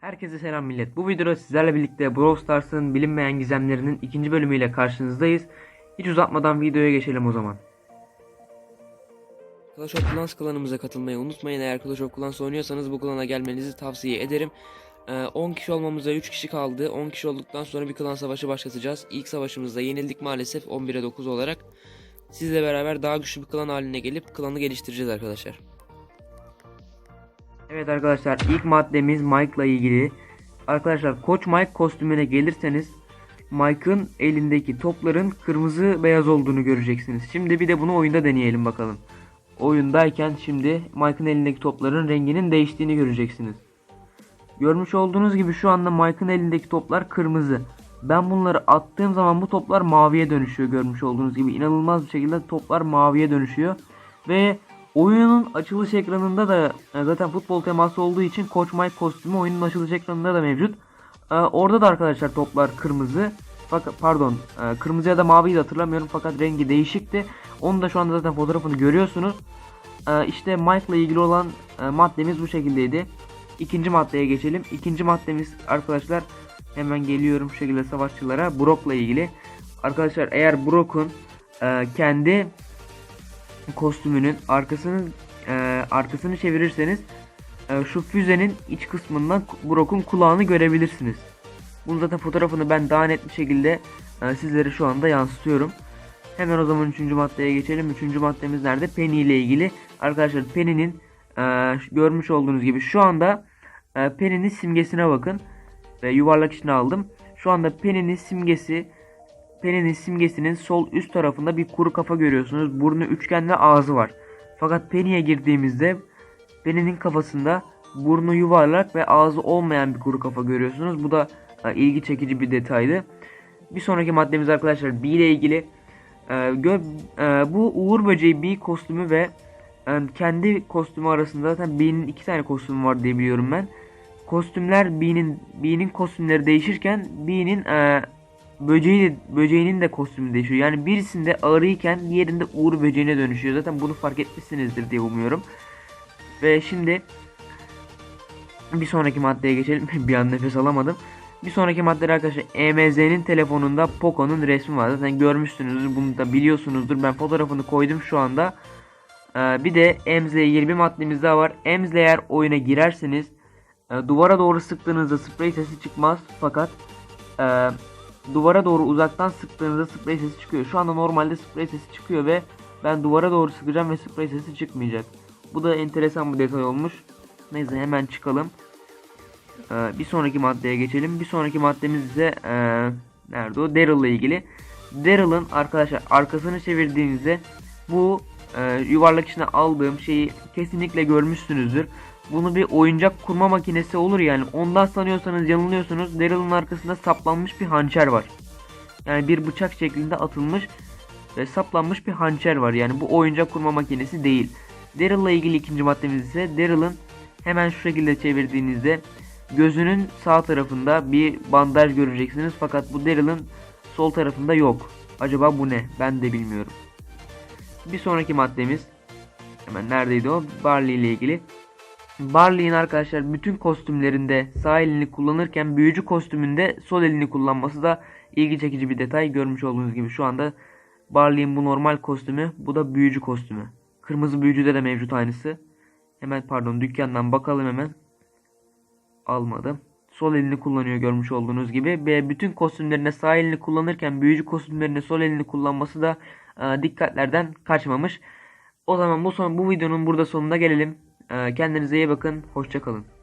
Herkese selam millet. Bu videoda sizlerle birlikte Brawl Stars'ın bilinmeyen gizemlerinin ikinci bölümüyle karşınızdayız. Hiç uzatmadan videoya geçelim o zaman. Clash of Clans klanımıza katılmayı unutmayın. Eğer Clash of Clans oynuyorsanız bu klana gelmenizi tavsiye ederim. Ee, 10 kişi olmamıza 3 kişi kaldı. 10 kişi olduktan sonra bir klan savaşı başlatacağız. İlk savaşımızda yenildik maalesef 11'e 9 olarak. Sizle beraber daha güçlü bir klan haline gelip klanı geliştireceğiz arkadaşlar. Evet arkadaşlar ilk maddemiz Mike'la ilgili. Arkadaşlar Koç Mike kostümüne gelirseniz Mike'ın elindeki topların kırmızı beyaz olduğunu göreceksiniz. Şimdi bir de bunu oyunda deneyelim bakalım. Oyundayken şimdi Mike'ın elindeki topların renginin değiştiğini göreceksiniz. Görmüş olduğunuz gibi şu anda Mike'ın elindeki toplar kırmızı. Ben bunları attığım zaman bu toplar maviye dönüşüyor görmüş olduğunuz gibi. inanılmaz bir şekilde toplar maviye dönüşüyor. Ve oyunun açılış ekranında da e, zaten futbol teması olduğu için Koç Mike kostümü oyunun açılış ekranında da mevcut. E, Orada da arkadaşlar toplar kırmızı. Pardon e, kırmızı ya da maviyi de hatırlamıyorum fakat rengi değişikti. Onu da şu anda zaten fotoğrafını görüyorsunuz. İşte Mike'la ilgili olan maddemiz bu şekildeydi. İkinci maddeye geçelim. İkinci maddemiz arkadaşlar hemen geliyorum şu şekilde savaşçılara. Brock'la ilgili. Arkadaşlar eğer Brock'un kendi kostümünün arkasını e, arkasını çevirirseniz e, şu füzenin iç kısmından Brock'un kulağını görebilirsiniz. Bunun zaten fotoğrafını ben daha net bir şekilde e, sizlere şu anda yansıtıyorum. Hemen o zaman üçüncü maddeye geçelim. Üçüncü maddemiz nerede? Penny ile ilgili. Arkadaşlar Penny'nin e, görmüş olduğunuz gibi şu anda e, Penny'nin simgesine bakın. Ve yuvarlak içine aldım. Şu anda Penny'nin simgesi Penny'nin simgesinin sol üst tarafında bir kuru kafa görüyorsunuz. Burnu üçgen ve ağzı var. Fakat Penny'e girdiğimizde Penny'nin kafasında burnu yuvarlak ve ağzı olmayan bir kuru kafa görüyorsunuz. Bu da e, ilgi çekici bir detaydı. Bir sonraki maddemiz arkadaşlar B ile ilgili. E, gö- e, bu Uğur Böceği B kostümü ve e, kendi kostümü arasında zaten B'nin iki tane kostümü var diye biliyorum ben. Kostümler B'nin B'nin kostümleri değişirken B'nin e, böceği de, böceğinin de kostümü değişiyor. Yani birisinde arıyken diğerinde uğur böceğine dönüşüyor. Zaten bunu fark etmişsinizdir diye umuyorum. Ve şimdi bir sonraki maddeye geçelim. bir an nefes alamadım. Bir sonraki madde arkadaşlar EMZ'nin telefonunda Poco'nun resmi var. Zaten görmüşsünüzdür. Bunu da biliyorsunuzdur. Ben fotoğrafını koydum şu anda. Ee, bir de Emz'le ilgili bir maddemiz daha var. Emz'le eğer oyuna girerseniz e, duvara doğru sıktığınızda sprey sesi çıkmaz. Fakat e, duvara doğru uzaktan sıktığınızda sprey sesi çıkıyor. Şu anda normalde sprey sesi çıkıyor ve ben duvara doğru sıkacağım ve sprey sesi çıkmayacak. Bu da enteresan bir detay olmuş. Neyse hemen çıkalım. Ee, bir sonraki maddeye geçelim. Bir sonraki maddemiz ise ee, nerede o? Daryl ile ilgili. Daryl'ın arkadaşlar arkasını çevirdiğinizde bu ee, yuvarlak içine aldığım şeyi kesinlikle görmüşsünüzdür. Bunu bir oyuncak kurma makinesi olur yani. Ondan sanıyorsanız yanılıyorsunuz. Daryl'ın arkasında saplanmış bir hançer var. Yani bir bıçak şeklinde atılmış ve saplanmış bir hançer var. Yani bu oyuncak kurma makinesi değil. Daryl'la ilgili ikinci maddemiz ise Daryl'ın hemen şu şekilde çevirdiğinizde gözünün sağ tarafında bir bandaj göreceksiniz. Fakat bu Daryl'ın sol tarafında yok. Acaba bu ne? Ben de bilmiyorum. Bir sonraki maddemiz hemen neredeydi o? Barley ile ilgili. Barley'in arkadaşlar bütün kostümlerinde sağ elini kullanırken büyücü kostümünde sol elini kullanması da ilgi çekici bir detay. Görmüş olduğunuz gibi şu anda Barley'in bu normal kostümü, bu da büyücü kostümü. Kırmızı büyücüde de mevcut aynısı. Hemen pardon dükkandan bakalım hemen. Almadım. Sol elini kullanıyor görmüş olduğunuz gibi ve bütün kostümlerine sağ elini kullanırken büyücü kostümlerine sol elini kullanması da e, dikkatlerden kaçmamış. O zaman bu son bu videonun burada sonuna gelelim. E, kendinize iyi bakın. Hoşçakalın.